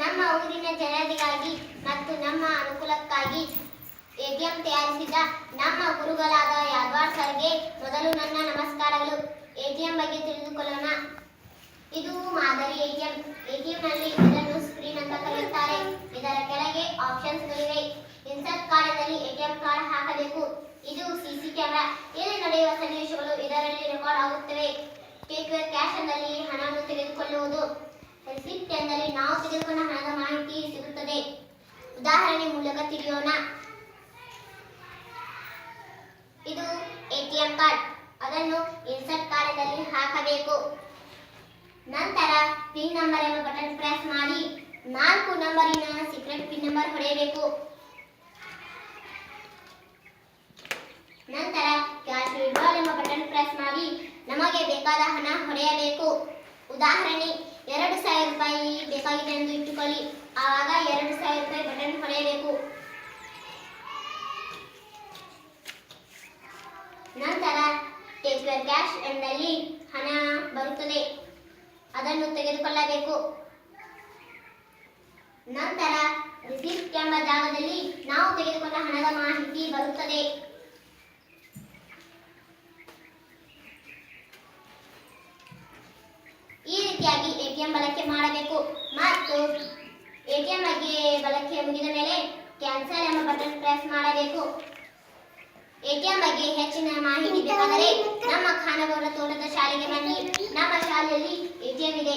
ನಮ್ಮ ಊರಿನ ಜನರಿಗಾಗಿ ಮತ್ತು ನಮ್ಮ ಅನುಕೂಲಕ್ಕಾಗಿ ಎಟಿಎಂ ತಯಾರಿಸಿದ ನಮ್ಮ ಗುರುಗಳಾದ ಯಾದ್ವಾರ್ ಸರ್ಗೆ ಮೊದಲು ನನ್ನ ನಮಸ್ಕಾರಗಳು. ಎಟಿಎಂ ಬಗ್ಗೆ ತಿಳಿದುಕೊಳ್ಳೋಣ. ಇದು ಮಾದರಿ ಎಟಿಎಂ ಎಟಿಎಂನಲ್ಲಿ ಇದನ್ನು ಸ್ಕ್ರೀನ್ ಅಂತ ಕರೆಯುತ್ತಾರೆ. ಇದರ ಕೆಳಗೆ ಆಪ್ಷನ್ಸ್ಗಳಿವೆ. ಇನ್ಸರ್ಟ್ ಕಾರ್ಡ್ನಲ್ಲಿ ಎಟಿಎಂ ಕಾರ್ಡ್ ಹಾಕಬೇಕು. ಇದು ಸಿಸಿ ಕ್ಯಾಮೆರಾ. ಇಲ್ಲಿ ನಡೆಯುವ ಸನ್ನಿವೇಶಗಳು ಇದರಲ್ಲಿ ರೆಕಾರ್ಡ್ ಆಗುತ್ತವೆ ಟೇಕ್ ಕ್ಯಾಶ್ ಎಂದಲ್ಲಿ ಹಣವನ್ನು ತೆಗೆದುಕೊಳ್ಳುವುದು ರಿಸಿಪ್ಟ್ ಎಂದರೆ ನಾವು ತೆಗೆದುಕೊಂಡ ಹಣದ ಮಾಹಿತಿ ಸಿಗುತ್ತದೆ ಉದಾಹರಣೆ ಮೂಲಕ ತಿಳಿಯೋಣ. ಇದು ಎಟಿಎಂ ಕಾರ್ಡ್. ಅದನ್ನು ಇನ್ಸರ್ಟ್ ಕಾರ್ಯದಲ್ಲಿ ಹಾಕಬೇಕು. ನಂತರ ಪಿನ್ ನಂಬರ್ ಎಂಬ ಬಟನ್ ಪ್ರೆಸ್ ಮಾಡಿ ನಾಲ್ಕು ನಂಬರಿನ ಸೀಕ್ರೆಟ್ ಪಿನ್ ನಂಬರ್ ಹೊಡೆಯಬೇಕು. ನಂತರ ಕ್ಯಾಶ್ ವಿಡ್ರಾಲ್ ಎಂಬ ಬಟನ್ ಪ್ರೆಸ್ ಮಾಡಿ ನಮಗೆ ಬೇಕಾದ ಹಣ ಹೊಡೆಯಬೇಕು. ಉದಾಹರಣೆ, ಎರಡು ಸಾವಿರ ರೂಪಾಯಿ ಬೇಕಾಗಿದೆ ಎಂದು ಇಟ್ಟುಕೊಳ್ಳಿ. ಆವಾಗ ಎರಡು ಸಾವಿರ ರೂಪಾಯಿ ಬಟನ್ ಹೊಡೆಯಬೇಕು ನಂತರ ಯುವರ್ ಕ್ಯಾಶ್ ಎಂಡಲ್ಲಿ ಹಣ ಬರುತ್ತದೆ. ಅದನ್ನು ತೆಗೆದುಕೊಳ್ಳಬೇಕು. ನಂತರ ರಿಸಿಪ್ಟ್ ಎಂಬ ಜಾಗದಲ್ಲಿ ನಾವು ತೆಗೆದುಕೊಂಡ ಹಣದ ಮಾಹಿತಿ ಬರುತ್ತದೆ. ಈ ರೀತಿಯಾಗಿ ಎಟಿಎಂ ಬಳಕೆ ಮಾಡಬೇಕು. ಮತ್ತು ಎಟಿಎಂ ಬಗ್ಗೆ ಬಳಕೆ ಮುಗಿದ ಮೇಲೆ ಕ್ಯಾನ್ಸಲ್ ಎಂಬ ಬಟನ್ ಪ್ರೆಸ್ ಮಾಡಬೇಕು. ಎಟಿಎಂ ಬಗ್ಗೆ ಹೆಚ್ಚಿನ ಮಾಹಿತಿ ಬೇಕಾದರೆ ನಮ್ಮ ಖಾನಗೌಡ ತೋಟದ ಶಾಲೆಗೆ ಬನ್ನಿ. ನಮ್ಮ ಶಾಲೆಯಲ್ಲಿ ಎಟಿಎಂ ಇದೆ.